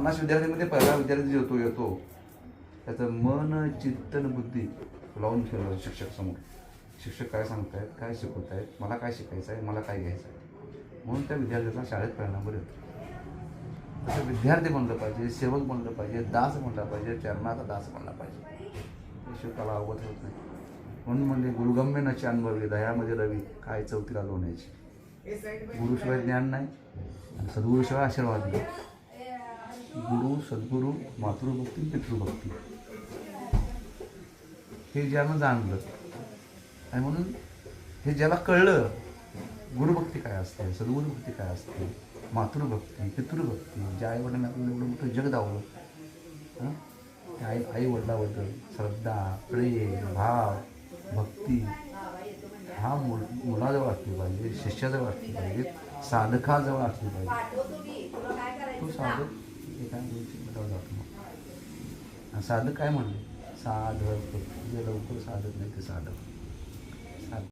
पन्नास विद्यार्थ्यांमध्ये पहिला विद्यार्थी येतो येतो. त्याचं मन चिंतन बुद्धी लावून ठेवलं शिक्षक समोर. शिक्षक काय सांगतायत काय शिकवत आहेत मला काय शिकायचं आहे मला काय घ्यायचं आहे म्हणून त्या विद्यार्थ्याचा शाळेत परिणाम येतो तसं विद्यार्थी बनलं पाहिजे सेवक बनलं पाहिजे दास बनला पाहिजे चरणाचा दास बनला पाहिजे. हे अवगत होत नाही. म्हणून म्हणजे गुरुगम्य नची अनुभवी दयामध्ये रवी काय चौथीला लोण्याची. गुरुशिवाय ज्ञान नाही. आणि सद्गुरुशिवाय आशीर्वाद नाही. सद्गुरु मातृभक्ती पितृभक्ती. हे ज्यानं जाणलं आणि म्हणून हे ज्याला कळलं गुरुभक्ती काय असते सद्गुरुभक्ती काय असते मातृभक्ती पितृभक्ती ज्या आई वडिलांना आपल्याला एवढं मोठं जग दावलं हं? त्या आई आई वडिलाबद्दल श्रद्धा प्रेम भाव भक्ती हा मुल मुलाजवळ असली पाहिजे शिष्याजवळ असली पाहिजे साधकाजवळ असली पाहिजे. तो साधक एका गोष्टी मिळवला जातो मग. साधक काय म्हणले? साधक. जे लवकर साधक नाही ते साधक.